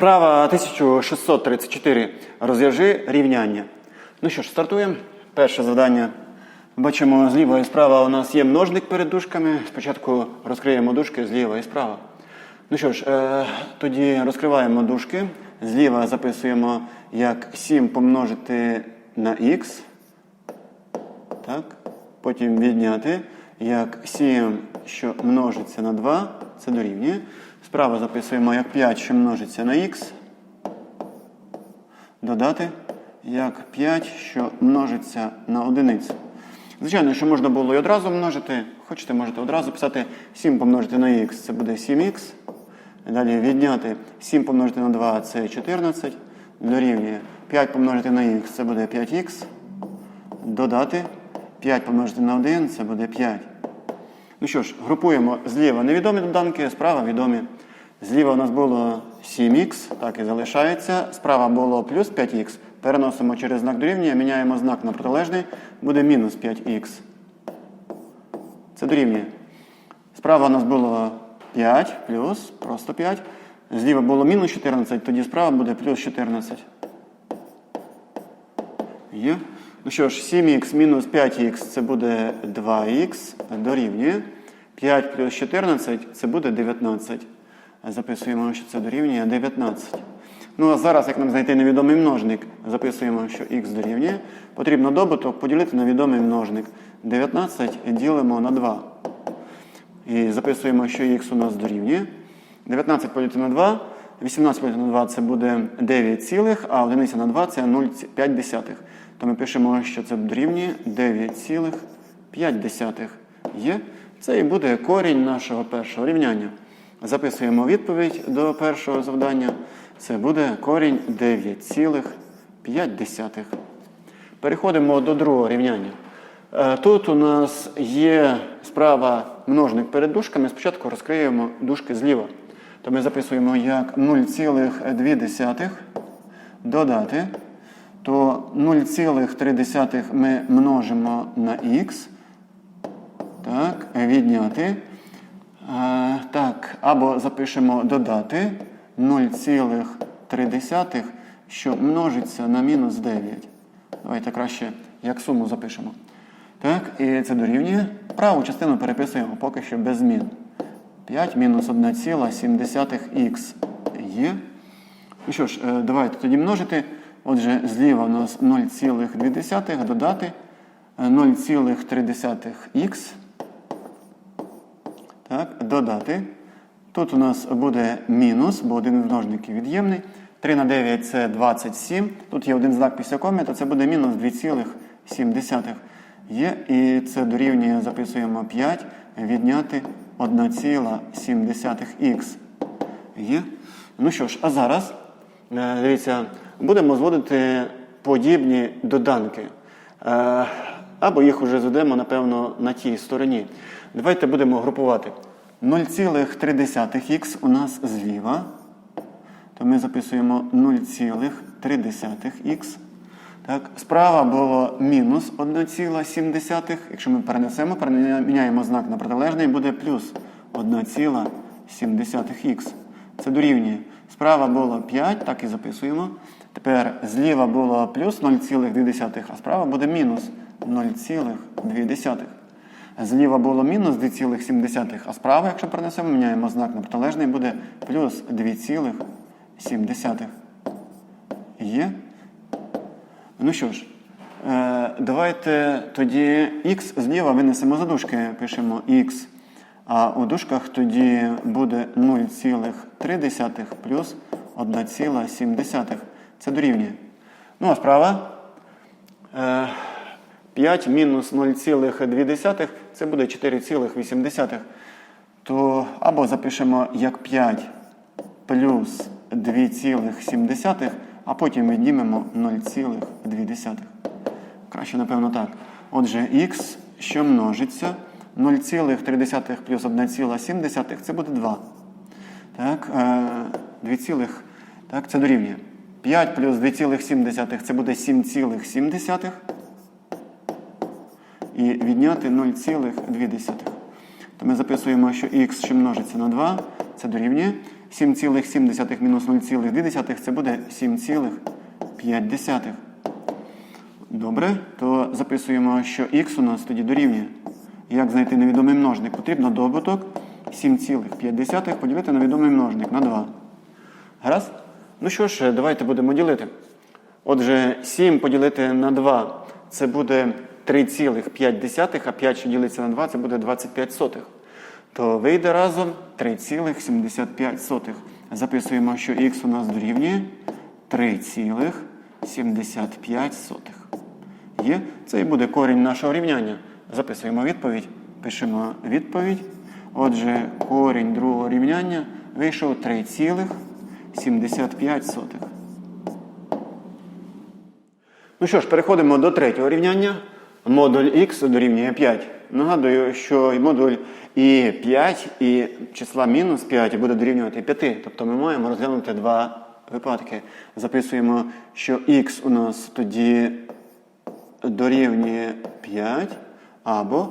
Вправа 1634. Розв'яжи рівняння. Ну що ж, стартуємо. Перше завдання. Бачимо, зліва і справа у нас є множник перед дужками. Спочатку розкриємо дужки зліва і справа. Ну що ж, е, тоді розкриваємо дужки. Зліва записуємо як 7 помножити на х. Так. Потім відняти як 7, що множиться на 2, це дорівнює. Справа записуємо як 5, що множиться на х. Додати як 5, що множиться на одиницю. Звичайно, що можна було і одразу множити. Хочете, можете одразу писати 7 помножити на х, це буде 7х. Далі відняти 7 помножити на 2 це 14. Дорівнює 5 помножити на х, це буде 5х. Додати 5 помножити на 1 це буде 5. Ну що ж, групуємо зліва невідомі доданки, справа відомі. Зліва у нас було 7х, так і залишається. Справа було плюс 5х. Переносимо через знак дорівнює, міняємо знак на протилежний, буде мінус 5х. Це дорівнює. Справа у нас було 5 плюс, просто 5. Зліва було мінус 14, тоді справа буде плюс 14. Є. Ну що ж, 7х мінус 5х це буде 2х дорівнює. 5 плюс 14 це буде 19. Записуємо, що це дорівнює 19. Ну а зараз, як нам знайти невідомий множник, записуємо, що х дорівнює. Потрібно добуток поділити на відомий множник. 19 ділимо на 2. І записуємо, що х у нас дорівнює. 19 поділити на 2. 18 поділити на 2 це буде 9 цілих, а одиниця на 2 це 0,5. То ми пишемо, що це дорівнює 9,5 є. Це і буде корінь нашого першого рівняння. Записуємо відповідь до першого завдання. Це буде корінь 9,5. Переходимо до другого рівняння. Е, Тут у нас є справа множник перед дужками. Спочатку розкриємо дужки зліва. То ми записуємо як 0,2 додати. То 0,3 ми множимо на х. Так, відняти. А, так, або запишемо додати 0,3, що множиться на мінус 9. Давайте краще як суму запишемо. Так, і це дорівнює. Праву частину переписуємо поки що без змін. 5 мінус 1,7х є. Ну що ж, е, давайте тоді множити. Отже, зліва у нас 0,2 додати 0,3х. Додати. Тут у нас буде мінус, бо один із множників від'ємний. 3 на 9 це 27. Тут є один знак після коми, то це буде мінус 2,7. Є, і це дорівнює, записуємо 5, відняти 1,7х. Є. Ну що ж, а зараз, е, дивіться, будемо зводити подібні доданки. Е, Або їх вже зведемо, напевно, на тій стороні. Давайте будемо групувати. 0,3х у нас зліва. То ми записуємо 0,3х. Так, Справа було мінус 1,7. Якщо ми перенесемо, переміняємо знак на протилежний, буде плюс 1,7х. Це дорівнює. Справа було 5, так і записуємо. Тепер зліва було плюс 0,2, а справа буде мінус 0,2. Зліва було мінус 2,7, а справа, якщо перенесемо, міняємо знак на протилежний, буде плюс 2,7. Є? Ну що ж, е, давайте тоді х зліва винесемо за дужки, пишемо х. А у дужках тоді буде 0,3 плюс 1,7. Це дорівнює. Ну, а справа. Е, 5 мінус 0,2 це буде 4,8. То або запишемо як 5 плюс 2,7, а потім віднімемо 0,2. Краще, напевно, так. Отже, х, що множиться, 0,3 плюс 1,7 це буде 2. Так, 2, так, це дорівнює. 5 плюс 2,7 це буде 7,7 і відняти 0,2. То ми записуємо, що х, що множиться на 2, це дорівнює. 7,7 мінус 0,2 це буде 7,5. Добре, то записуємо, що х у нас тоді дорівнює. Як знайти невідомий множник? Потрібно добуток 7,5 поділити на відомий множник на 2. Гаразд? Ну що ж, давайте будемо ділити. Отже, 7 поділити на 2 це буде 3,5, а 5, що ділиться на 2, це буде 25 сотих. То вийде разом 3,75. Записуємо, що х у нас дорівнює 3,75. Є? Це і буде корінь нашого рівняння. Записуємо відповідь. Пишемо відповідь. Отже, корінь другого рівняння вийшов 3,75. Ну що ж, переходимо до третього рівняння. Модуль х дорівнює 5. Нагадую, що модуль і 5, і числа мінус 5 буде дорівнювати 5. Тобто ми маємо розглянути два випадки. Записуємо, що х у нас тоді дорівнює 5, або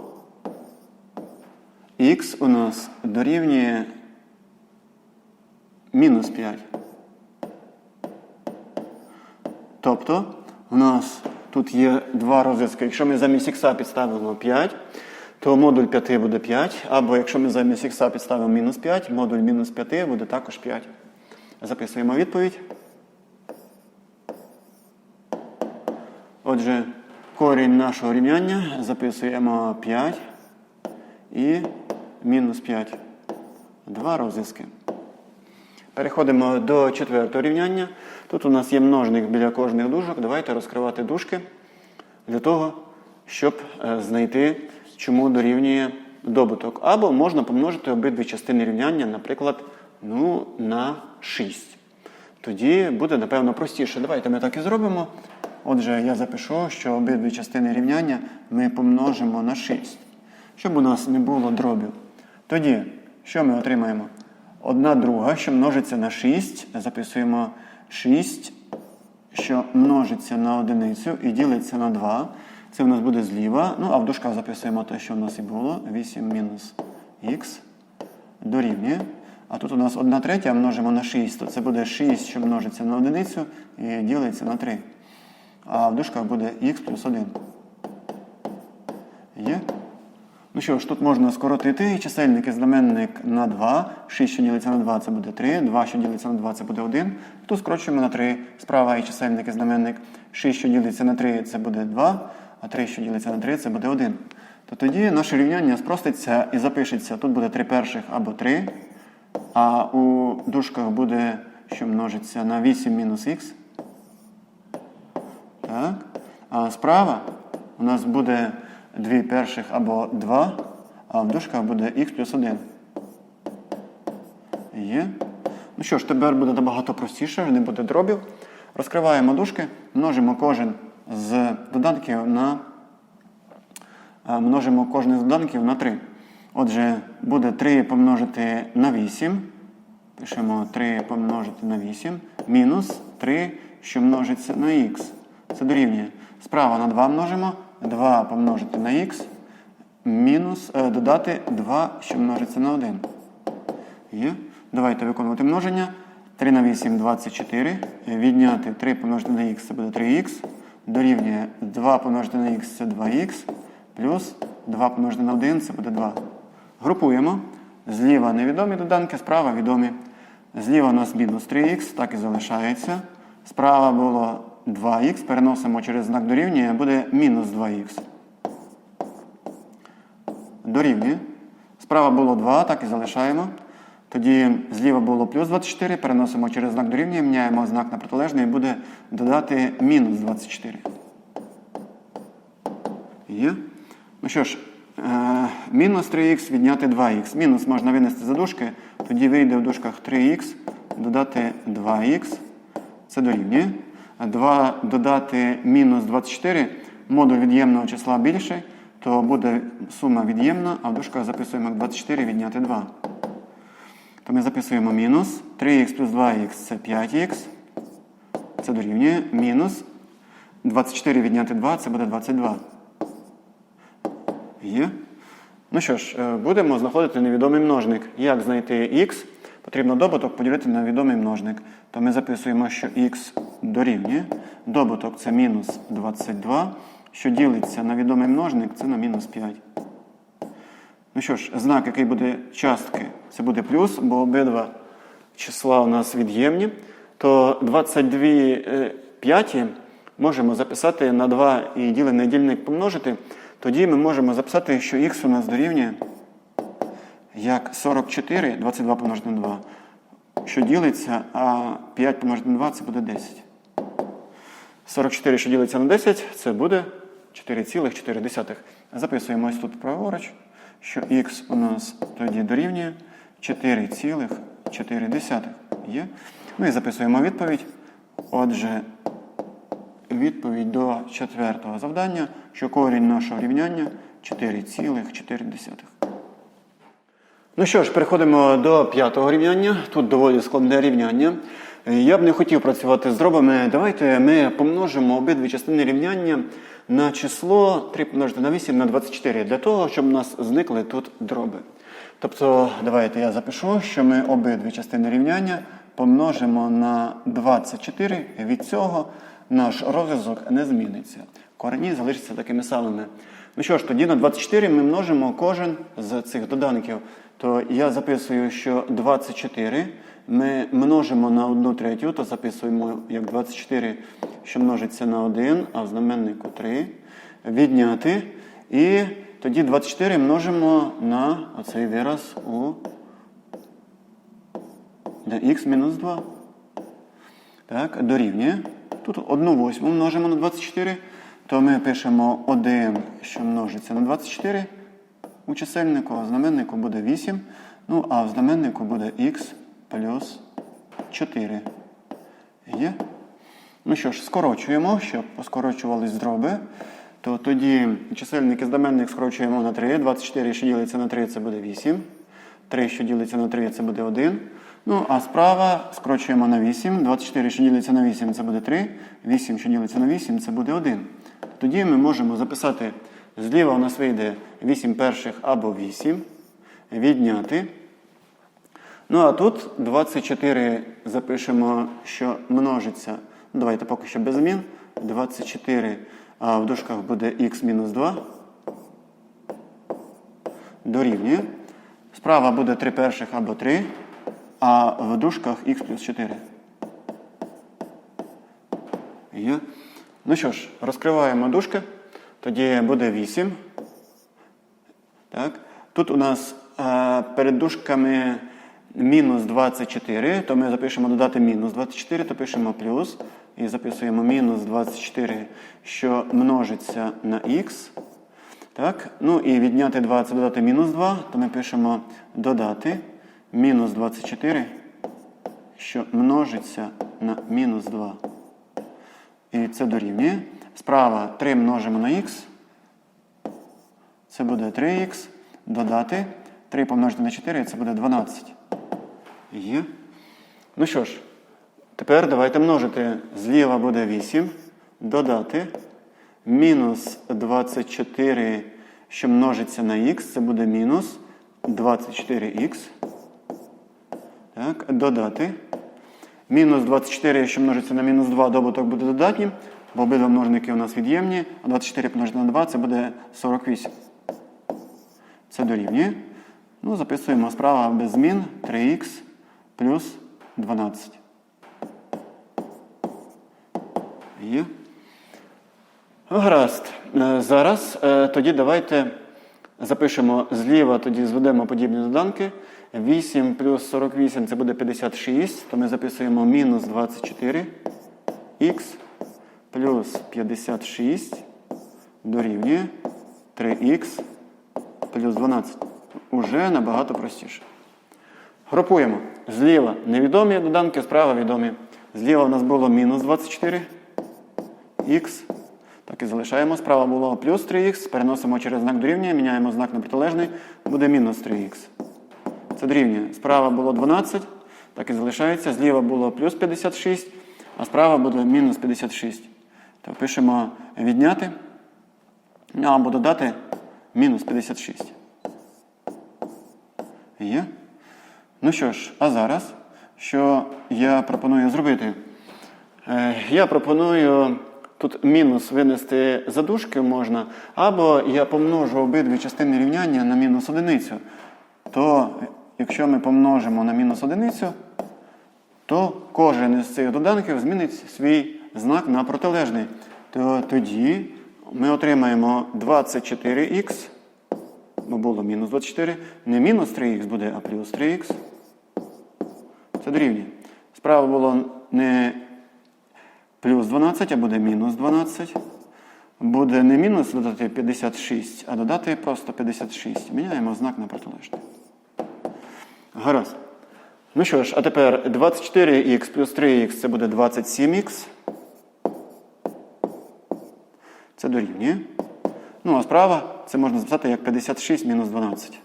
х у нас дорівнює мінус 5. Тобто у нас тут є два розв'язки. Якщо ми замість х підставимо 5, то модуль 5 буде 5. Або якщо ми замість х підставимо мінус 5, модуль мінус 5 буде також 5. Записуємо відповідь. Отже, корінь нашого рівняння записуємо 5 і мінус 5. Два розв'язки. Переходимо до четвертого рівняння. Тут у нас є множник біля кожних дужок. Давайте розкривати дужки для того, щоб е, знайти, чому дорівнює добуток. Або можна помножити обидві частини рівняння, наприклад, ну, на 6. Тоді буде, напевно, простіше. Давайте ми так і зробимо. Отже, я запишу, що обидві частини рівняння ми помножимо на 6. Щоб у нас не було дробів. Тоді, що ми отримаємо? Одна друга, що множиться на 6, записуємо 6, що множиться на одиницю і ділиться на 2. Це у нас буде зліва. Ну, а в дужках записуємо те, що в нас і було. 8 мінус х дорівнює. А тут у нас 1 третя множимо на 6, то це буде 6, що множиться на одиницю і ділиться на 3. А в дужках буде х плюс 1. Є? Ну що ж, тут можна скоротити чисельник і знаменник на 2. 6, що ділиться на 2, це буде 3. 2, що ділиться на 2, це буде 1. Тут скорочуємо на 3. Справа і чисельник і знаменник. 6, що ділиться на 3, це буде 2. А 3, що ділиться на 3, це буде 1. То тоді наше рівняння спроститься і запишеться. Тут буде 3 перших або 3. А у дужках буде, що множиться на 8 мінус х. Так. А справа у нас буде 2 перших або 2, а в дужках буде х плюс 1. Є. Ну що ж, тепер буде набагато простіше, не буде дробів. Розкриваємо дужки, множимо кожен з доданків на множимо кожен з доданків на 3. Отже, буде 3 помножити на 8. Пишемо 3 помножити на 8. Мінус 3, що множиться на х. Це дорівнює. Справа на 2 множимо. 2 помножити на х. Мінус е, додати 2, що множиться на 1. Є. Давайте виконувати множення. 3 на 8 24. Відняти 3 помножити на х це буде 3х. Дорівнює 2 помножити на х це 2х. Плюс 2 помножити на 1 це буде 2. Групуємо. Зліва невідомі доданки, справа відомі. Зліва у нас мінус 3х, так і залишається. Справа було 2х, переносимо через знак дорівнює, буде мінус 2х. Дорівнює. Справа було 2, так і залишаємо. Тоді зліва було плюс 24, переносимо через знак дорівнює, міняємо знак на протилежний і буде додати мінус 24. Є? Ну що ж, е, мінус 3х відняти 2х. Мінус можна винести за дужки, тоді вийде в дужках 3х, додати 2х. Це дорівнює. 2 додати мінус 24, модуль від'ємного числа більший, то буде сума від'ємна, а в дужках записуємо як 24 відняти 2. То ми записуємо мінус 3х плюс 2х це 5х. Це дорівнює мінус 24 відняти 2 це буде 22. Є. Ну що ж, е, будемо знаходити невідомий множник. Як знайти х? Потрібно добуток поділити на відомий множник. То ми записуємо, що х дорівнює. Добуток це мінус 22, що ділиться на відомий множник, це на мінус 5. Ну що ж, знак, який буде частки, це буде плюс, бо обидва числа у нас від'ємні. То 22 е, п'яті можемо записати на 2 і ділений дільник помножити. Тоді ми можемо записати, що х у нас дорівнює як 44, 22 помножити на 2, що ділиться, а 5 помножити на 2 це буде 10. 44, що ділиться на 10, це буде 4,4. Записуємо ось тут праворуч, що х у нас тоді дорівнює 4,4. Є. Ну і записуємо відповідь. Отже, відповідь до четвертого завдання, що корінь нашого рівняння 4,4. Ну що ж, переходимо до п'ятого рівняння. Тут доволі складне рівняння. Я б не хотів працювати з дробами. Давайте ми помножимо обидві частини рівняння на число 3 помножити на 8 на 24, для того, щоб у нас зникли тут дроби. Тобто, давайте я запишу, що ми обидві частини рівняння помножимо на 24. Від цього наш розв'язок не зміниться. Корені залишаться такими самими. Ну що ж, тоді на 24 ми множимо кожен з цих доданків. То я записую, що 24 ми множимо на 1 третю, то записуємо як 24, що множиться на 1, а в знаменнику 3. Відняти. І тоді 24 множимо на оцей вираз у х мінус 2. Так, дорівнює. Тут 1 восьму множимо на 24, то ми пишемо 1, що множиться на 24. У чисельнику, а в знаменнику буде 8. Ну, а в знаменнику буде х плюс 4. Є? Ну що ж, скорочуємо, щоб поскорочувались дроби. То тоді чисельник і знаменник скорочуємо на 3. 24, що ділиться на 3, це буде 8. 3, що ділиться на 3, це буде 1. Ну, а справа скорочуємо на 8. 24, що ділиться на 8, це буде 3. 8, що ділиться на 8, це буде 1. Тоді ми можемо записати, зліва у нас вийде 8 перших або 8. Відняти. Ну, а тут 24 запишемо, що множиться. Ну, давайте поки що без змін. 24, а в дужках буде х мінус 2. Дорівнює. Справа буде 3 перших або 3, а в дужках х плюс 4. Є. Ну що ж, розкриваємо дужки. Тоді буде 8. Так. Тут у нас а, перед дужками мінус 24, то ми запишемо додати мінус 24, то пишемо плюс. І записуємо мінус 24, що множиться на х. Так? Ну і відняти 2 це додати мінус 2, то ми пишемо додати мінус 24, що множиться на мінус 2. І це дорівнює. Справа 3 множимо на х. Це буде 3х. Додати. 3 помножити на 4, це буде 12. Є. Ну що ж, тепер давайте множити. Зліва буде 8. Додати. Мінус 24, що множиться на х, це буде мінус 24х. Так, додати. Мінус 24, що множиться на мінус 2, добуток буде додатнім, бо обидва множники у нас від'ємні, а 24 помножити на 2 це буде 48. Це дорівнює. Ну, записуємо справа без змін 3х плюс 12. Є. Гаразд. Е, Зараз е, тоді давайте запишемо зліва, тоді зведемо подібні доданки. 8 плюс 48 це буде 56, то ми записуємо мінус 24х плюс 56 дорівнює 3х плюс 12. Уже набагато простіше. Групуємо. Зліва невідомі доданки, справа відомі. Зліва у нас було мінус 24х. Так і залишаємо. Справа було плюс 3х. Переносимо через знак дорівнює, міняємо знак на протилежний, буде мінус 3х. Це дорівнює. Справа було 12, так і залишається. Зліва було плюс 56, а справа буде мінус 56. То пишемо відняти або додати мінус 56. Є. Ну що ж, а зараз, що я пропоную зробити? Е, Я пропоную тут мінус винести за дужки можна, або я помножу обидві частини рівняння на мінус одиницю. То якщо ми помножимо на мінус одиницю, то кожен із цих доданків змінить свій знак на протилежний. То тоді ми отримаємо 24х, бо було мінус 24, не мінус 3х буде, а плюс 3х. Це дорівнює. Справа було не плюс 12, а буде мінус 12. Буде не мінус додати 56, а додати просто 56. Міняємо знак на протилежний. Гаразд. Ну що ж, а тепер 24х плюс 3х це буде 27х. Це дорівнює. Ну, а справа це можна записати як 56 мінус 12.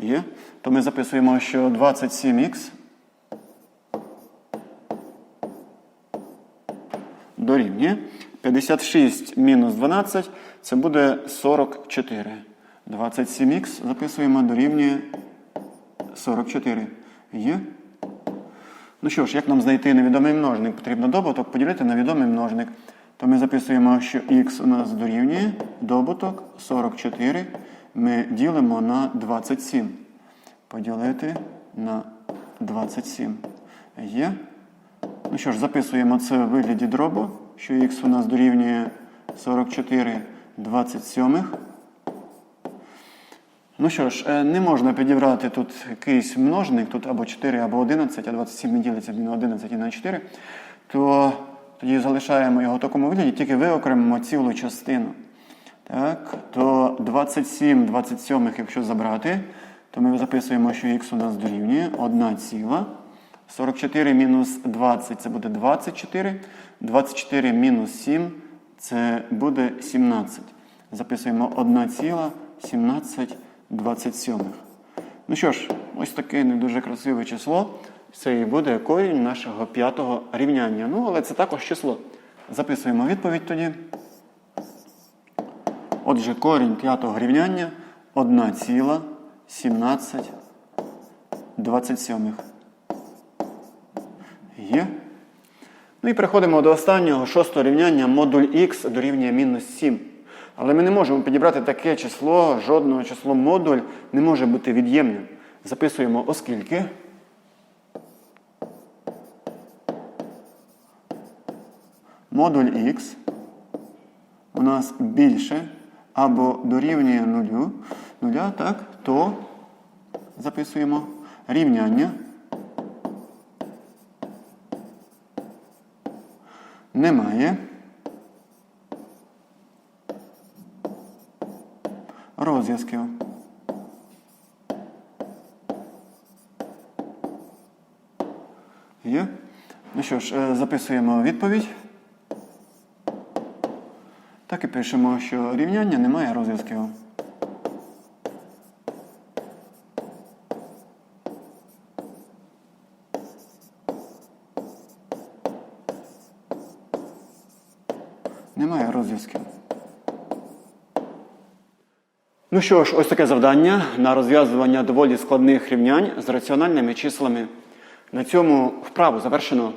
Є. То ми записуємо, що 27х дорівнює. 56 мінус 12 це буде 44. 27х записуємо дорівнює 44. Є? Ну що ж, як нам знайти невідомий множник? Потрібно добуток поділити на відомий множник. То ми записуємо, що х у нас дорівнює добуток 44. Ми ділимо на 27. Поділити на 27. Є. Ну що ж, записуємо це в вигляді дробу, що х у нас дорівнює 44 27. Ну що ж, е, не можна підібрати тут якийсь множник, тут або 4, або 11, а 27 не ділиться на 11 і на 4, то тоді залишаємо його в такому вигляді, тільки виокремимо цілу частину. Так, то 27 27, якщо забрати, то ми записуємо, що х у нас дорівнює 1 ціла. 44 мінус 20 це буде 24. 24 мінус 7 це буде 17. Записуємо 1 ціла 17 27. Ну що ж, ось таке не дуже красиве число. Це і буде корінь нашого п'ятого рівняння. Ну, але це також число. Записуємо відповідь тоді. Отже, корінь п'ятого рівняння 1 ціла 17 27. Є. Ну і переходимо до останнього шостого рівняння модуль х дорівнює мінус 7. Але ми не можемо підібрати таке число, жодного число модуль не може бути від'ємним. Записуємо, оскільки. Модуль х у нас більше або дорівнює нулю, нуля, так, то записуємо рівняння. Немає. розв'язків. Є? Ну що ж, е, записуємо відповідь. Так і пишемо, що рівняння немає розв'язків. Немає розв'язків. Ну що ж, ось таке завдання на розв'язування доволі складних рівнянь з раціональними числами. На цьому вправу завершено.